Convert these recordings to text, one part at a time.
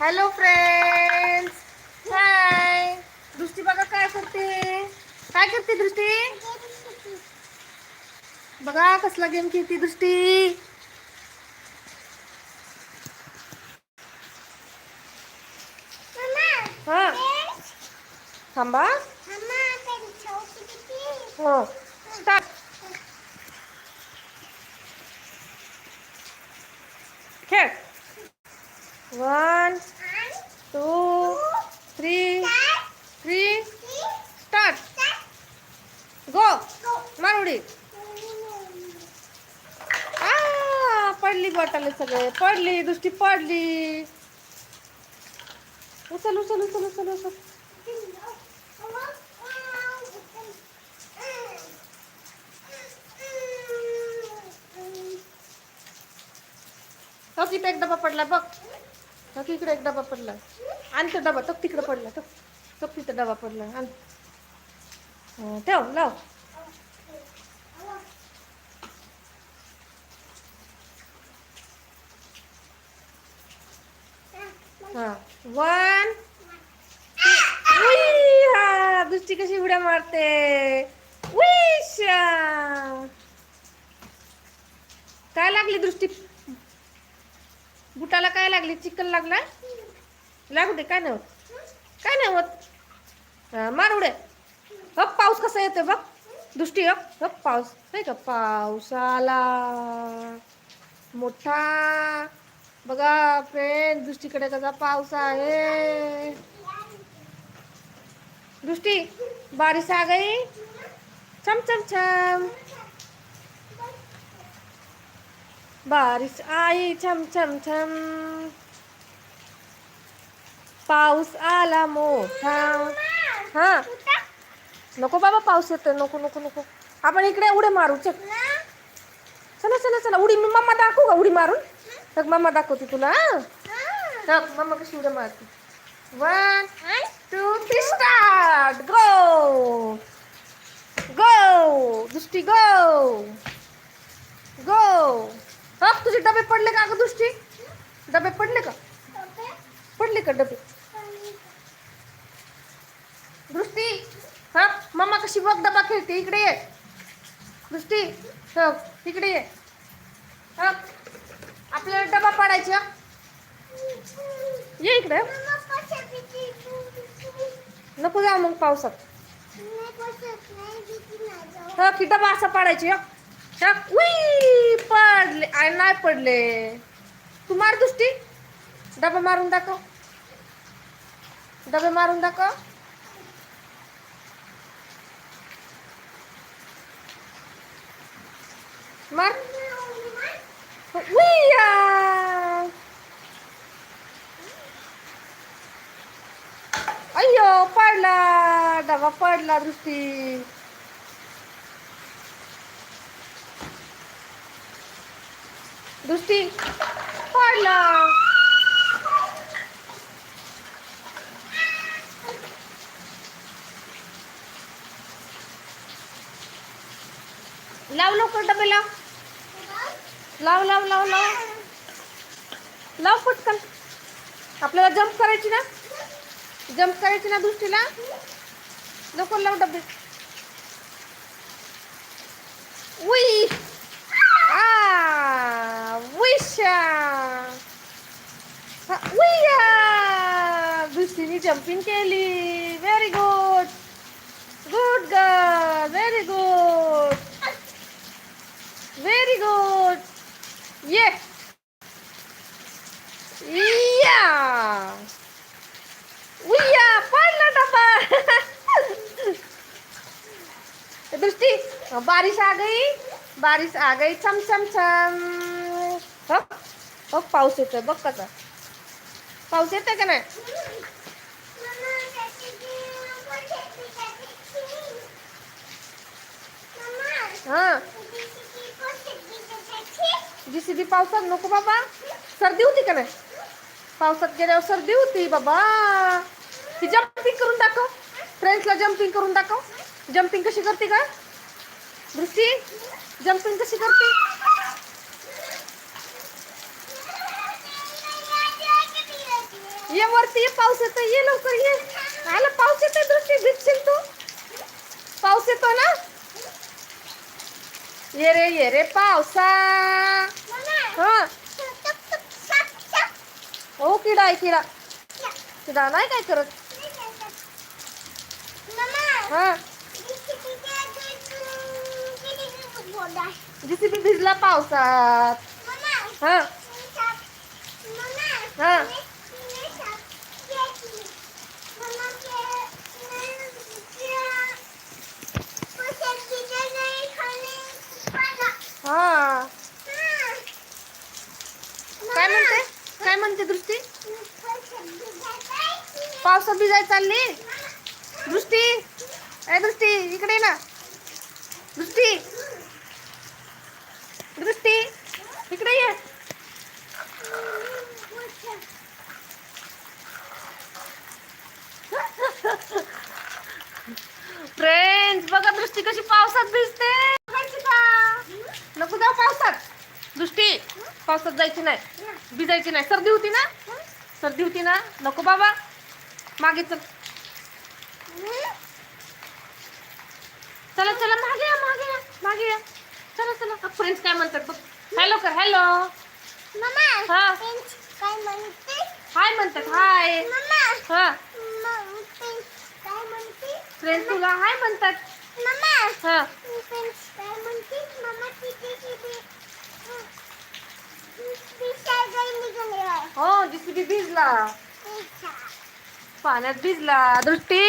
Hello friends hi दृष्टी बघा काय करते काय करते दृष्टी बघा कसला गेम खेळते दृष्टी हा थांबा हो स्टार्ट खेळ वन बॉटल सगळे पडली दुसरी पडली. उचल उचल उचल उचल उचल. तो तिथे एक डबा पडला बघ. तो इकडे एक डबा पडला. आणि तो डबा तो तिकडे पडला तो. तो तिथे डबा पडला आण. ठेव लाव. हा. वन हा दुसरी कशी उड्या मारते? उईशा काय लागली दृष्टी? बुटाला काय लागली? चिकन लागला? लागू दे काय नाही होत. काय नाही होत. हा, मार उडे हप पाऊस कसा येतोय बघ. दृष्टी हप हप पाऊस. नाही का? पाऊस आला मोठा बघा फ्रेंड दृष्टीकडे कसा पाऊस आहे. दृष्टी बारिश आ गई छम छम छम. बारिश आई छम छम छम. पाऊस आला मोठा. हा. नको बाबा पाऊस येतोय. नको नको नको. आपण इकडे उडे मारू चल. चला चला चला. उडी मी मम्मा दाखवू का उडी मारून. बघ मम्मा दाखवते तुला बघ, मम्मा कशी उडी मारते one two three start go go Drishti go go हप तुझे डबे पडले का ग दृष्टी डबे पडले का पडले का डबे दृष्टी हप मम्मा कशी बघ डबा खेळते इकडे ये दृष्टी हप इकडे ये हप आपल्याला डबा पाडायचा. ये इकडे. नको जा मग पावसात. हा की डबा असा पाडायचे पडले. आणि नाही पडले. तू मार दृष्टी. डबा मारून दाखव. डबे मारून दाखव. मार. उईया अय्यो पडला. डबा पडला दृष्टी. दृष्टी पडला. लाव लवकर डबे लाव. लाव लाव लाव लाव. लाव पटकन. आपल्याला जम्प करायची ना? जम्प करायची ना दृष्टीला? लवकर लाव डबे उई. आ विशा उया दृष्टीने जम्पिंग केली. व्हेरी गुड गुड गर्ल बारिश आ गई। बारिश आ गई। छम छम छम। हो हो पाऊस बघ पाऊस येतोय का नाही? नको बाबा. सर्दी होती का नाही? पावसात गेल्यावर सर्दी होती बाबा. ही जम्पिंग करून दाखव. फ्रेंड्सला जम्पिंग करून दाखव. जम्पिंग कशी करते का दृष्टी जम्पिंग कशी करते? दृष्टी ये पाऊस येतो ये लवकर ये. आला पाऊस येतोय दृष्टी भिजशील तू. पाऊस येतो ना? ये रे ये रे पावसा. हा. हो किडा आहे किडा. किडा नाही काय करत? हा. जिथे भिजला पावसात हा हा हा काय म्हणते? काय म्हणते दृष्टी? पावसात भिजाय चालली? दृष्टी? ए दृष्टी इकडे ना. दृष्टी. दृष्टी इकडे ये. फ्रेंड्स बघा दृष्टी कशी पावसात भिजते. का नको जाऊ पावसात. दृष्टी पावसात जायची नाही. भिजायची नाही. सर्दी होती ना? सर्दी होती ना? नको बाबा. मागे चल. चला चला मागे या मागे या मागे या. चला चला. फ्रेंड्स काय म्हणतात बघ. हॅलो कर हॅलो हा. काय म्हणते? हाय म्हणतात. हाय हा. फ्रेंड्स तुला हाय म्हणतात. हा. हो जिसीबी भिजला. पाण्यात भिजला. दृष्टी.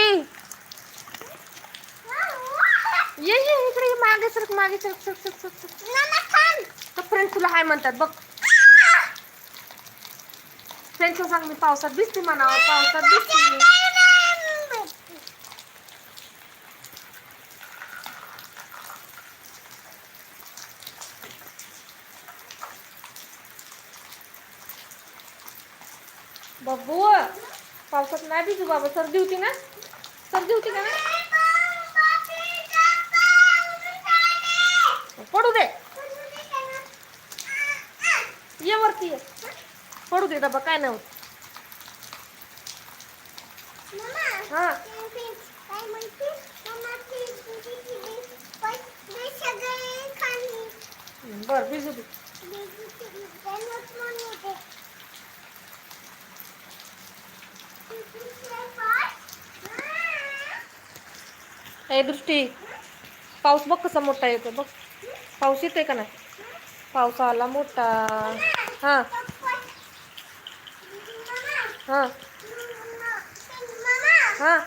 ये ये इकडे ये, मागे सरक मागे सरक सरक सरक सरक सरक. तर फ्रेंड्स तुला हाय म्हणतात बघ. फ्रेंड्सला सांग मी पावसात भिजते म्हणावं पावसात भिजते बब्बू पावसात नाही भिजू बाबा. सर्दी होती ना? सर्दी होती का ना ये वरती ये. पडू दे डबा काय नाही होत. हा. बर भिजू दे. ए दृष्टी पाऊस बघ कसा मोठा येतो बघ. पाऊस येतोय का नाही? पाऊस आला मोठा. हा. हा. हा.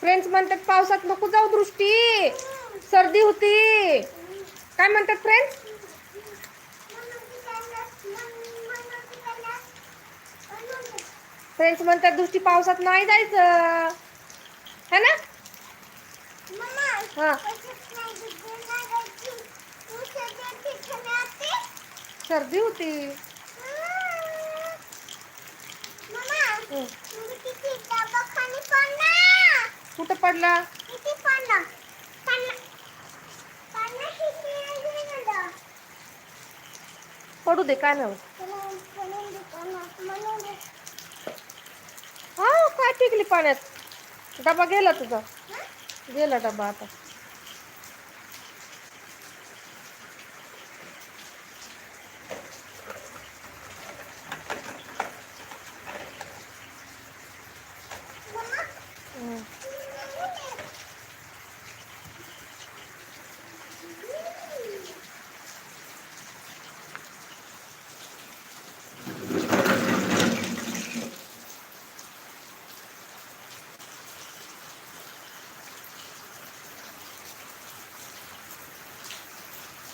फ्रेंड्स म्हणतात पावसात नको जाऊ दृष्टी. सर्दी होती. काय म्हणतात फ्रेंड्स फ्रेंड्स म्हणतात दृष्टी पावसात नाही जायचं. है ना? हा. सर्दी होती. हं. कुठं पडला? पडू दे काय नाही. हा काय टिकली पाण्यात? डबा गेला तुझा. गेला डबा आता.